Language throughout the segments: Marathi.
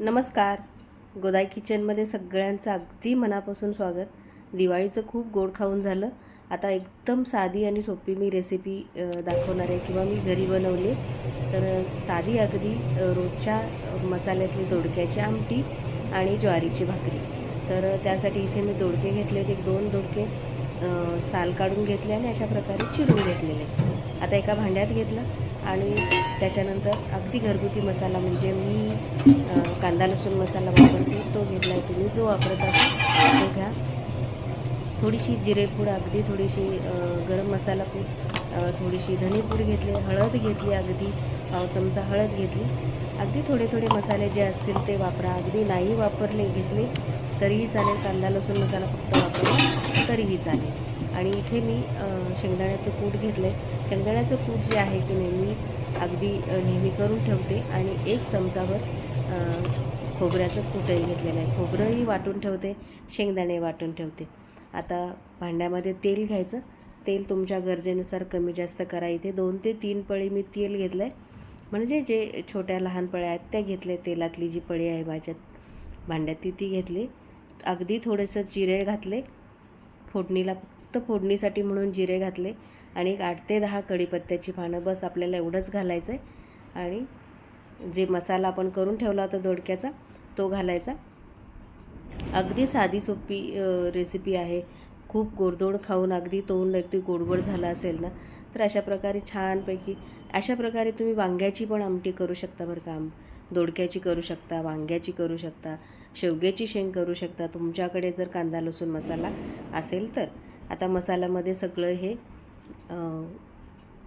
नमस्कार. गोदाई किचनमध्ये सगळ्यांचं अगदी मनापासून स्वागत. दिवाळीचं खूप गोड खाऊन झालं. आता एकदम साधी आणि सोपी मी रेसिपी दाखवणार आहे किंवा मी घरी बनवली. तर साधी अगदी रोजच्या मसाल्यातली दोडक्याची आमटी आणि ज्वारीची भाकरी. तर त्यासाठी इथे मी दोडके घेतले एक दोन दोडके साल काढून घेतले आणि अशा प्रकारे चिरून घेतलेले आता एका भांड्यात घेतलं आणि त्याच्यानंतर अगदी घरगुती मसाला म्हणजे मी कांदा लसूण मसाला वापरते. तो घेतला आहे तुम्ही. जो वापरत असाल तो घ्या. थोडीशी जिरेपूड अगदी थोडीशी गरम मसाला पूड थोडीशी धनेपूड घेतली हळद घेतली अगदी पाव चमचा हळद घेतली. अगदी थोडे थोडे मसाले जे असतील ते वापरा. अगदी नाही वापरले घेतले तरीही चालेल. कांदा लसूण मसाला फक्त वापरला तरीही चालेल. आणि इथे मी शेंगदाण्याचं कूट घेतलं आहे शेंगदाण्याचं कूट जे आहे की नाही मी अगदी नेहमी करून ठेवते. आणि एक चमचावर खोबऱ्याचं कुटही घेतलेलं आहे. खोबरंही वाटून ठेवते शेंगदाणे वाटून ठेवते. आता भांड्यामध्ये तेल घ्यायचं. तेल तुमच्या गरजेनुसार कमी जास्त करा. इथे दोन ते तीन पळी मी तेल घेतलं आहे म्हणजे जे छोट्या लहान पळ्या आहेत त्या घेतल्या. तेलातली जी पळी आहे माझ्यात भांड्यात ती ती घेतली. अगदी थोडंसं जिरे घातले. फोडणीला फक्त फोडणीसाठी म्हणून जिरे घातले. आणि एक आठ ते दहा कढीपत्त्याची पानं बस आपल्याला एवढंच घालायचं आहे आणि जे मसाला आपण करून ठेवला होता दोडक्याचा तो घालायचा. अगदी साधी सोपी रेसिपी आहे. खूप गोडदोड खाऊन अगदी तोंड अगदी गोडगोड झालं असेल ना तर अशा प्रकारे छानपैकी अशा प्रकारे तुम्ही वांग्याची पण आमटी करू शकता बरं का. दोडक्याची करू शकता वांग्याची करू शकता शेवग्याची शेंग करू शकता. तुमच्याकडे जर कांदा लसूण मसाला असेल तर आता मसाल्यामध्ये सगळं हे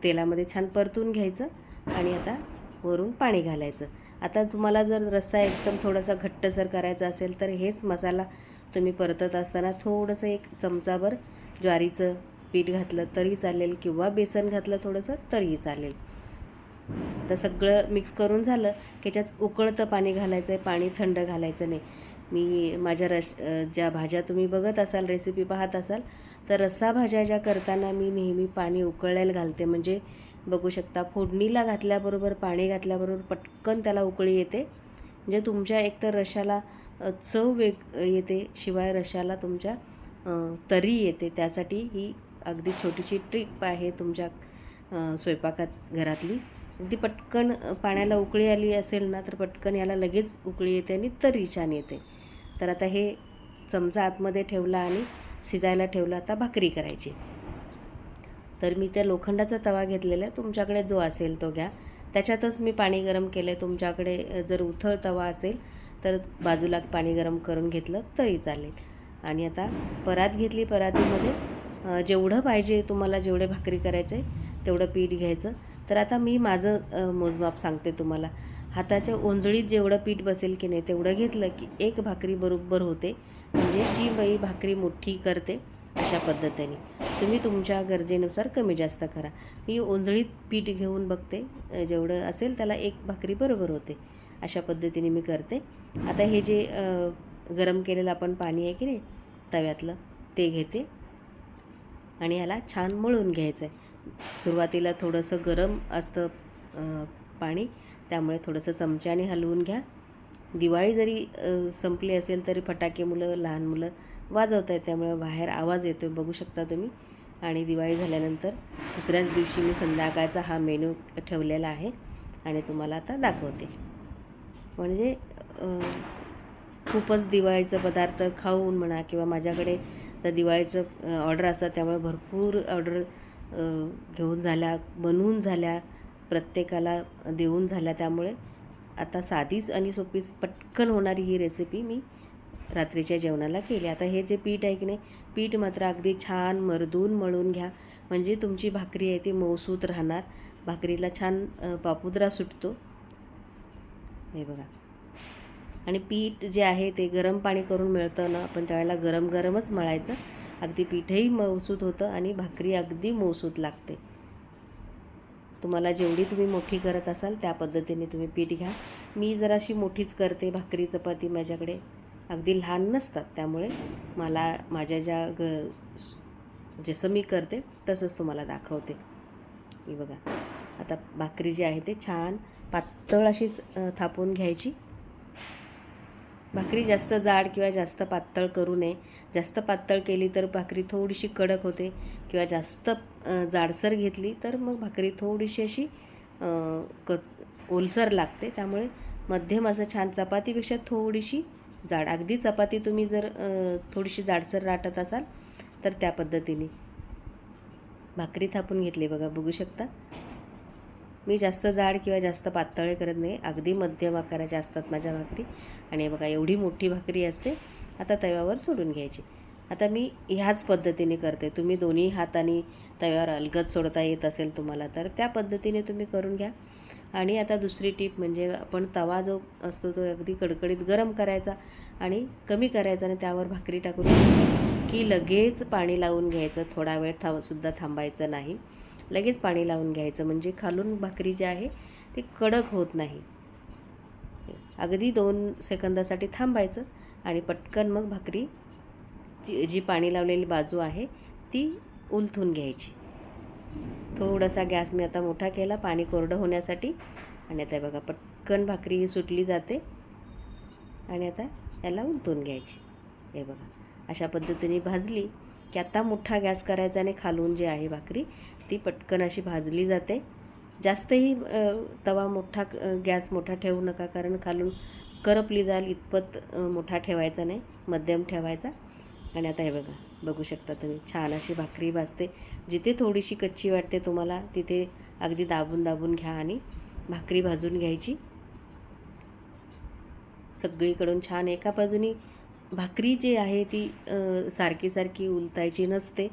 तेलामध्ये छान परतून घ्यायचं आणि आता वरून पाणी घालायचं. आता तुम्हाला जर रस्सा एकदम थोडासा घट्टसर करायचा असेल तर हेच मसाला तुम्ही परतत असताना थोडंसं एक चमचाभर ज्वारीचं पीठ घातलं तरी चालेल किंवा बेसन घातलं थोडंसं तरीही चालेल. तर सगळं मिक्स करून झालं की त्याच्यात उकळतं पाणी घालायचं आहे पाणी थंड घालायचं नाही. मी माझ्या रश ज्या भाज्या तुम्ही बघत असाल रेसिपी पाहत असाल तर रस्सा भाज्या ज्या करताना मी नेहमी पाणी उकळायला घालते. म्हणजे बघू शकता. फोडणीला घातल्याबरोबर पाणी घातल्याबरोबर पटकन त्याला उकळी येते. म्हणजे तुमच्या एकतर रशाला चव वेग येते. शिवाय रशाला तुमच्या तरी येते. त्यासाठी ही अगदी छोटीशी ट्रिक आहे तुमच्या स्वयंपाकात घरातली. अगदी पटकन पाण्याला उकळी आली असेल ना तर पटकन याला लगेच उकळी येते आणि तरी छान येते. तर आता हे चमचा आतमध्ये ठेवला आणि शिजायला ठेवला. आता भाकरी करायची. तर मी त्या लोखंडाचा तवा घेतलेला आहे. तुमच्याकडे जो असेल तो घ्या. त्याच्यातच मी पाणी गरम केलं आहे तुमच्याकडे जर उथळ तवा असेल तर बाजूला पाणी गरम करून घेतलं तरी चालेल. आणि आता परात घेतली परातीमध्ये. जेवढं पाहिजे तुम्हाला जेवढे भाकरी करायचे तेवढं पीठ घ्यायचं. तर आता मी माझं मोजमाप सांगते तुम्हाला. हाताच्या ओंजळीत जेवढं पीठ बसेल की नाही तेवढं घेतलं की एक भाकरी बरोबर होते. म्हणजे जी बाई भाकरी मोठी करते अशा पद्धतीने. तुम्ही तुमच्या गरजेनुसार कमी जास्त करा. मी ओंजळीत पीठ घेऊन बघते. जेवढं असेल त्याला एक भाकरी बरोबर होते. अशा पद्धतीने मी करते. आता हे जे गरम केलेलं आपण पाणी आहे की नाही तव्यातलं ते घेते. आणि याला छान मळून घ्यायचं आहे सुरुवातीला थोडंसं गरम असतं पाणी. त्यामुळे थोडंसं चमच्याने हलवून घ्या. दिवाळी जरी संपली असेल तरी फटाके मुलं लहान मुलं वाजवत आहेत त्यामुळे बाहेर आवाज येतो बघू शकता तुम्ही. आणि दिवाळी झाल्यानंतर दुसऱ्याच दिवशी मी संध्याकाळचा हा मेनू ठेवलेला आहे आणि तुम्हाला आता दाखवते. म्हणजे खूपच दिवाळीचं पदार्थ खाऊन म्हणा किंवा माझ्याकडे तर दिवाळीचं ऑर्डर असतात त्यामुळे भरपूर ऑर्डर घेऊन झाल्या बनवून झाल्या प्रत्येकाला देऊन झाल्या. त्यामुळे आता साधीच आणि सोपीच पटकन होणारी ही रेसिपी मी रात्रीच्या जेवणाला केली. आता हे जे पीठ आहे की नाही पीठ मात्र अगदी छान मर्दून मळून घ्या. म्हणजे तुमची भाकरी आहे ती मऊसूत राहणार. भाकरीला छान पापुद्रा सुटतो. हे बघा. आणि पीठ जे आहे ते गरम पाणी करून मिळतं ना आपण त्यावेळेला गरम गरमच मळायचं. अगदी पीठही मऊसूत होतं आणि भाकरी अगदी मऊसूत लागते. तुम्हाला जेवढी तुम्ही मोठी करत असाल त्या पद्धतीने तुम्ही पीठ घ्या. मी जराशी मोठीच करते भाकरी चपाती माझ्याकडे. अगदी लहान नसतात. त्यामुळे मला माझ्या ज्या ग जसं मी करते तसंच तुम्हाला दाखवते. मी बघा. आता भाकरी जी आहे ते छान पातळ अशी थापून घ्यायची. भाकरी जास्त जाड किंवा जास्त पातळ करू नये. जास्त पातळ केली तर भाकरी थोडीशी कडक होते किंवा जास्त जाडसर घेतली तर मग भाकरी थोडीशी अशी कच ओलसर लागते. त्यामुळे मध्यम असं छान चपातीपेक्षा थोडीशी जाड. अगदी चपाती तुम्ही जर थोडीशी जाडसर राटत असाल तर त्या पद्धतीने. भाकरी थापून घेतली बघा बघू शकता. मी जास्त जाड किंवा जास्त पातळे करत नाही. अगदी मध्यम आकाराच्या असतात माझ्या भाकरी. आणि बघा एवढी मोठी भाकरी असते. आता तव्यावर सोडून घ्यायची. आता मी ह्याच पद्धतीने करते. तुम्ही दोन्ही हाताने तव्यावर अलगद सोडता येत असेल तुम्हाला तर त्या पद्धतीने तुम्ही करून घ्या. आणि आता दुसरी टीप म्हणजे आपण तवा जो असतो तो अगदी कडकडीत गरम करायचा आणि कमी करायचा आणि त्यावर भाकरी टाकून की लगेच पाणी लावून घ्यायचं थोडा वेळ थांब सुद्धा थांबायचं नाही. लगेच पाणी लावून घ्यायचं म्हणजे खालून भाकरी जी आहे ती कडक होत नाही. अगदी दोन सेकंदासाठी थांबायचं आणि पटकन मग भाकरी जी जी पाणी लावलेली बाजू आहे ती उलथून घ्यायची. थोडासा गॅस मी आता मोठा केला पाणी कोरडं होण्यासाठी. आणि आता हे बघा पटकन भाकरी ही सुटली जाते. आणि आता याला उलथून घ्यायची. हे बघा अशा पद्धतीने भाजली की आता मोठा गॅस करायचा आणि खालून जी आहे भाकरी ती पटकन अशी भाजली जाते. जास्तही तवा मोठा गॅस मोठा ठेवू नका कारण खालून करपली जाईल इतपत मोठा ठेवायचा नाही मध्यम ठेवायचा. आणि आता हे बघा बघू शकता तुम्ही छान अशी भाकरी भाजते. जिथे थोडीशी कच्ची वाटते तुम्हाला तिथे अगदी दाबून दाबून घ्या आणि भाकरी भाजून घ्यायची. सगळीकडून छान एका बाजूनी भाकरी जी आहे ती सारखी सारखी उलतायची नसते.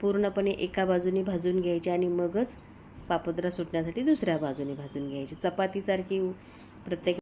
पूर्णपणे एका बाजूने भाजून घ्यायची आणि मगच पापुद्रा सुटण्यासाठी दुसऱ्या बाजूने भाजून घ्यायची. चपातीसारखी प्रत्येक